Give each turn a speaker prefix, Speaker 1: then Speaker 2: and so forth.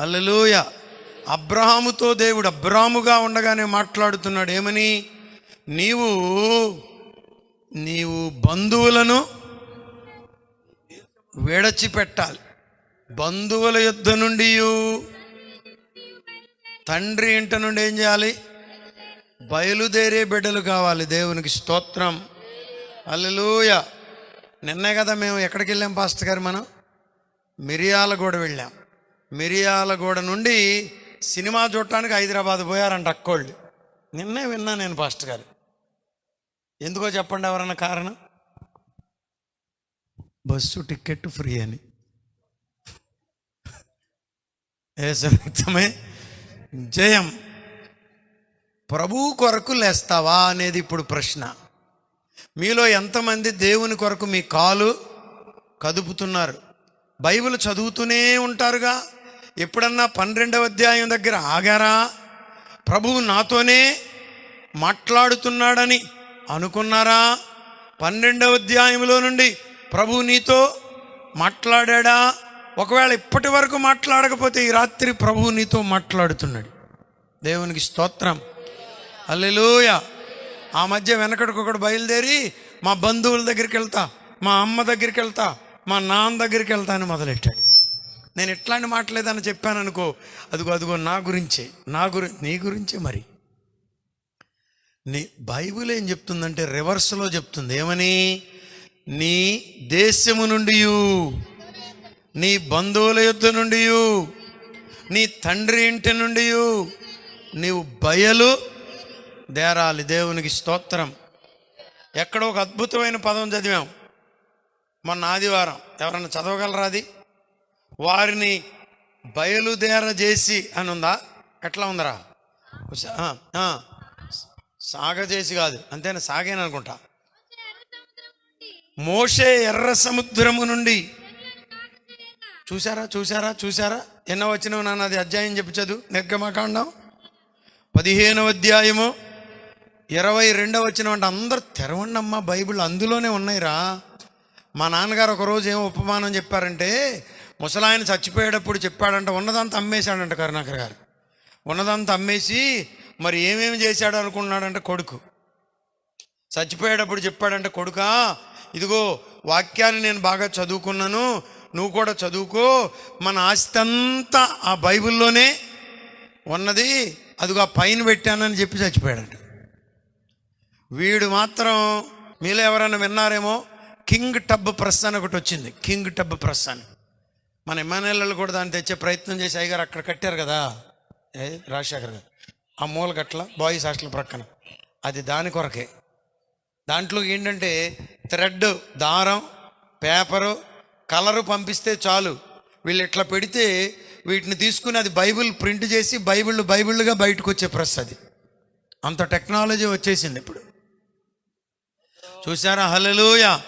Speaker 1: హల్లెలూయ. అబ్రహాముతో దేవుడు అబ్రాముగా ఉండగానే మాట్లాడుతున్నాడు. ఏమని? నీవు నీవు బంధువులను విడచిపెట్టాలి. బంధువుల యుద్ధ నుండి తండ్రి ఇంట నుండి ఏం చేయాలి? బయలుదేరే బిడ్డలు కావాలి. దేవునికి స్తోత్రం. అల్లెలూయ నిన్నే కదా మేము ఎక్కడికి వెళ్ళాం పాస్టర్ గారు మనం? మిరియాలగూడ వెళ్ళాం. మిరియాలగూడ నుండి సినిమా చూడటానికి హైదరాబాద్ పోయారంట అక్కోళ్ళు. నిన్నే విన్నా నేను పాస్టర్ గారు. ఎందుకో చెప్పండి ఎవరన్నా కారణం? బస్సు టికెట్ ఫ్రీ అని. ఏసమే జయం. ప్రభు కొరకు లేస్తావా అనేది ఇప్పుడు ప్రశ్న. మీలో ఎంతమంది దేవుని కొరకు మీ కాలు కదుపుతున్నారు? బైబిల్ చదువుతూనే ఉంటారుగా? ఎప్పుడన్నా పన్నెండవ అధ్యాయం దగ్గర ఆగారా? ప్రభువు నాతోనే మాట్లాడుతున్నాడని అనుకున్నారా? పన్నెండవ అధ్యాయంలో నుండి ప్రభు నీతో మాట్లాడా ఒకవేళ ఇప్పటి వరకు మాట్లాడకపోతే ఈ రాత్రి ప్రభు నీతో మాట్లాడుతున్నాడు. దేవునికి స్తోత్రం. అల్లెలోయ ఆ మధ్య వెనకడికొకడు బయలుదేరి మా బంధువుల దగ్గరికి వెళ్తా మా అమ్మ దగ్గరికి వెళ్తా మా నాన్న దగ్గరికి వెళ్తా అని మొదలెట్టాడు. నేను ఎట్లాంటి మాట్లాడేదని చెప్పాను అనుకో అదిగో అదిగో నా గురించే నా గురి నీ గురించే మరి. నీ బైబిల్ ఏం చెప్తుందంటే రివర్స్లో చెప్తుంది. ఏమని? నీ దేశము నుండి నీ బంధువుల యుద్ధ నుండి నీ తండ్రి ఇంటి నుండి నీవు బయలు దేరాలి. దేవునికి స్తోత్రం. ఎక్కడో ఒక అద్భుతమైన పదం చదివాం మొన్న ఆదివారం. ఎవరన్నా చదవగలరా అది? వారిని బయలుదేర చేసి అని ఉందా ఎట్లా ఉందరా? సాగజేసి కాదు అంతేనా? సాగేను అనుకుంటా. మోషే ఎర్ర సముద్రము నుండి. చూసారా చూసారా చూసారా ఎన్నో వచ్చిన నాన్న అది అధ్యాయం చెప్పు నిర్గమకాండం పదిహేనవ అధ్యాయము ఇరవై రెండవ వచ్చిన అంటే. అందరు తెరవండమ్మా బైబిల్ అందులోనే ఉన్నాయిరా. మా నాన్నగారు ఒకరోజు ఏం ఉపమానం చెప్పారంటే ముసలాయన చచ్చిపోయేటప్పుడు చెప్పాడంట ఉన్నదంతా అమ్మేశాడంట కరుణాకర్ గారు. ఉన్నదంతా అమ్మేసి మరి ఏమేమి చేశాడు అనుకున్నాడంట కొడుకు. చచ్చిపోయేటప్పుడు చెప్పాడంట కొడుకా ఇదిగో వాక్యాన్ని నేను బాగా చదువుకున్నాను నువ్వు కూడా చదువుకో. మన ఆస్తి అంతా ఆ బైబిల్లోనే ఉన్నది అదిగో ఆ పైన పెట్టానని చెప్పి చచ్చిపోయాడంట. వీడు మాత్రం మీలో ఎవరైనా విన్నారేమో కింగ్ టబ్ ప్రెస్ అని ఒకటి వచ్చింది కింగ్ టబ్ ప్రెస్ అని. మన ఎమ్మెల్యేలు కూడా దాన్ని తెచ్చే ప్రయత్నం చేసి అయ్యగారు అక్కడ కట్టారు కదా. ఏ రాజశేఖర్ గారు. ఆ మూల గట్ల బాయ్స్ హాస్టల్ ప్రక్కన. అది దాని కొరకే. దాంట్లో ఏంటంటే థ్రెడ్ దారం పేపరు కలరు పంపిస్తే చాలు. వీళ్ళు ఇట్లా పెడితే వీటిని తీసుకుని అది బైబిల్ ప్రింట్ చేసి బైబిల్ బైబిల్గా బయటకు వచ్చే ప్రెస్ అది. అంత టెక్నాలజీ వచ్చేసింది ఇప్పుడు. చూసారా హలలుయా